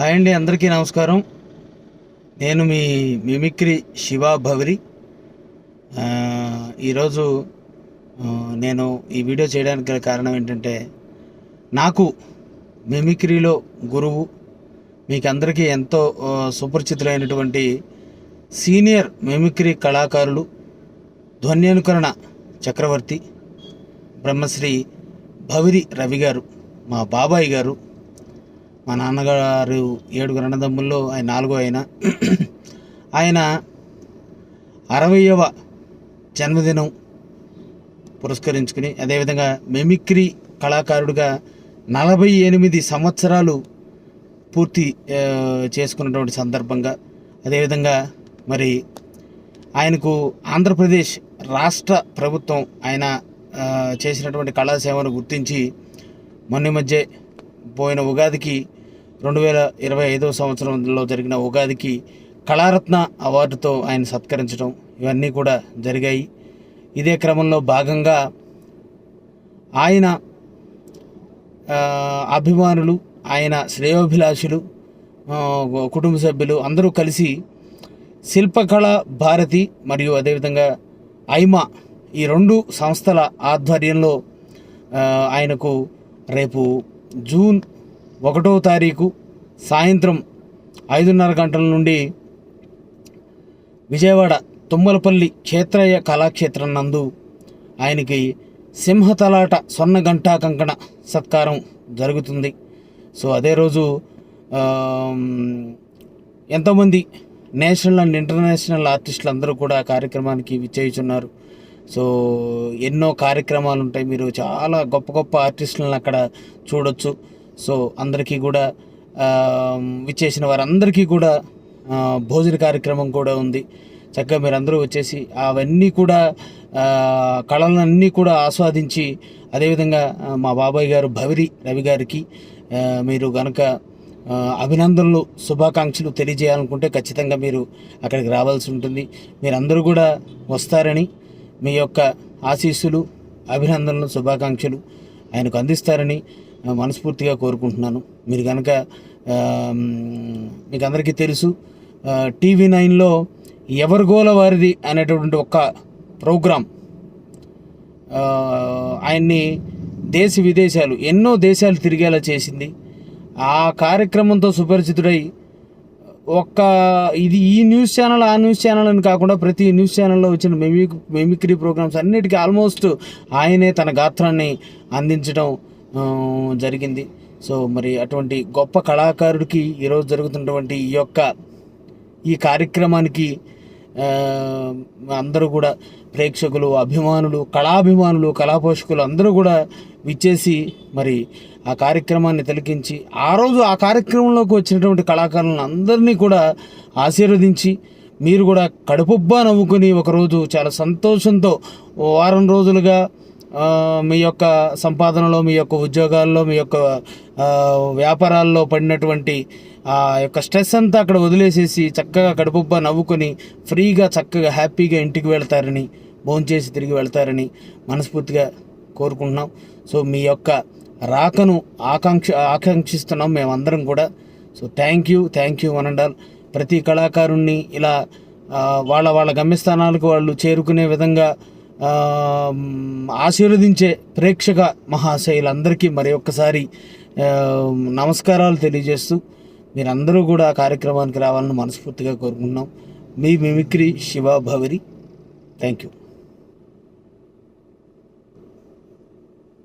Hi అండి అందరికీ నమస్కారం. నేను మీ మిమిక్రీ శివ భవరి. ఈరోజు నేను ఈ వీడియో చేయడానికి గల కారణం ఏంటంటే నాకు మిమిక్రీలో గురువు మీకు అందరికీ ఎంతో సుపరిచితులైనటువంటి సీనియర్ మిమిక్రీ కళాకారులు ధ్వన్యానుకరణ చక్రవర్తి బ్రహ్మశ్రీ భవిరి రవి గారు మా బాబాయ్ గారు మా నాన్నగారు ఏడుగురు అన్నదమ్ముల్లో ఆయన నాలుగో ఆయన. ఆయన అరవయవ జన్మదినం పురస్కరించుకుని అదేవిధంగా మెమిక్రీ కళాకారుడిగా నలభై ఎనిమిది సంవత్సరాలు పూర్తి చేసుకున్నటువంటి సందర్భంగా అదేవిధంగా మరి ఆయనకు ఆంధ్రప్రదేశ్ రాష్ట్ర ప్రభుత్వం ఆయన చేసినటువంటి కళాసేవను గుర్తించి మొన్న మధ్య పోయిన ఉగాదికి రెండు వేల ఇరవై ఐదవ సంవత్సరంలో జరిగిన ఉగాదికి కళారత్న అవార్డుతో ఆయన సత్కరించడం ఇవన్నీ కూడా జరిగాయి. ఇదే క్రమంలో భాగంగా ఆయన అభిమానులు ఆయన శ్రేయోభిలాషులు కుటుంబ సభ్యులు అందరూ కలిసి శిల్పకళ భారతి మరియు అదేవిధంగా ఐమా ఈ రెండు సంస్థల ఆధ్వర్యంలో ఆయనకు రేపు జూన్ ఒకటో తారీఖు సాయంత్రం ఐదున్నర గంటల నుండి విజయవాడ తుమ్మలపల్లి క్షేత్రయ్య కళాక్షేత్రం నందు ఆయనకి సింహతలాట స్వర్ణ గంటా కంకణ సత్కారం జరుగుతుంది. సో అదే రోజు ఎంతోమంది నేషనల్ అండ్ ఇంటర్నేషనల్ ఆర్టిస్టులు అందరూ కూడా ఆ కార్యక్రమానికి విచ్చేయుచున్నారు. సో ఎన్నో కార్యక్రమాలు ఉంటాయి మీరు చాలా గొప్ప గొప్ప ఆర్టిస్టులను అక్కడ చూడొచ్చు. సో అందరికీ కూడా విచ్చేసిన వారందరికీ కూడా భోజన కార్యక్రమం కూడా ఉంది. చక్కగా మీరందరూ వచ్చేసి అవన్నీ కూడా కళలన్నీ కూడా ఆస్వాదించి అదేవిధంగా మా బాబాయ్ గారు భవిరి రవి గారికి మీరు గనక అభినందనలు శుభాకాంక్షలు తెలియజేయాలనుకుంటే ఖచ్చితంగా మీరు అక్కడికి రావాల్సి ఉంటుంది. మీరందరూ కూడా వస్తారని మీ యొక్క ఆశీస్సులు అభినందనలు శుభాకాంక్షలు ఆయనకు అందిస్తారని మనస్ఫూర్తిగా కోరుకుంటున్నాను. మీరు కనుక మీకు అందరికీ తెలుసు టీవీ నైన్లో ఎవరిగోల వారిది అనేటటువంటి ఒక ప్రోగ్రాం ఆయన్ని దేశ విదేశాలు ఎన్నో దేశాలు తిరిగేలా చేసింది. ఆ కార్యక్రమంతో సుపరిచితుడై ఒక్క ఇది ఈ న్యూస్ ఛానల్ ఆ న్యూస్ ఛానల్ అని కాకుండా ప్రతి న్యూస్ ఛానల్లో వచ్చిన మెమిక్ మెమిక్రీ ప్రోగ్రామ్స్ అన్నిటికీ ఆల్మోస్ట్ ఆయనే తన గాత్రాన్ని అందించడం జరిగింది. సో మరి అటువంటి గొప్ప కళాకారుడికి ఈరోజు జరుగుతున్నటువంటి ఈ యొక్క ఈ కార్యక్రమానికి అందరూ కూడా ప్రేక్షకులు అభిమానులు కళాభిమానులు కళాపోషకులు అందరూ కూడా విచ్చేసి మరి ఆ కార్యక్రమాన్ని తిలకించి ఆ రోజు ఆ కార్యక్రమంలోకి వచ్చినటువంటి కళాకారులను అందరినీ కూడా ఆశీర్వదించి మీరు కూడా కడుపుబ్బా నవ్వుకొని ఒకరోజు చాలా సంతోషంతో వారం రోజులుగా మీ యొక్క సంపాదనలో మీ యొక్క ఉద్యోగాల్లో మీ యొక్క వ్యాపారాల్లో పడినటువంటి ఆ యొక్క స్ట్రెస్ అంతా అక్కడ వదిలేసేసి చక్కగా కడుపుబ్బా నవ్వుకొని ఫ్రీగా చక్కగా హ్యాపీగా ఇంటికి వెళ్తారని భోంచేసి తిరిగి వెళ్తారని మనస్ఫూర్తిగా కోరుకుంటున్నాం. సో మీ యొక్క రాకను ఆకాంక్ష ఆకాంక్షిస్తున్నాం మేమందరం కూడా. So thank you thank you one and all ప్రతి కళాకారుణ్ణి ఇలా వాళ్ళ వాళ్ళ గమ్యస్థానాలకు వాళ్ళు చేరుకునే విధంగా ఆశీర్వదించే ప్రేక్షక మహాశయులందరికీ మరి ఒక్కసారి నమస్కారాలు తెలియజేస్తూ మీరందరూ కూడా కార్యక్రమానికి రావాలని మనస్ఫూర్తిగా కోరుకుంటున్నాం. మీ mimicry Shiva Bhavari. Thank you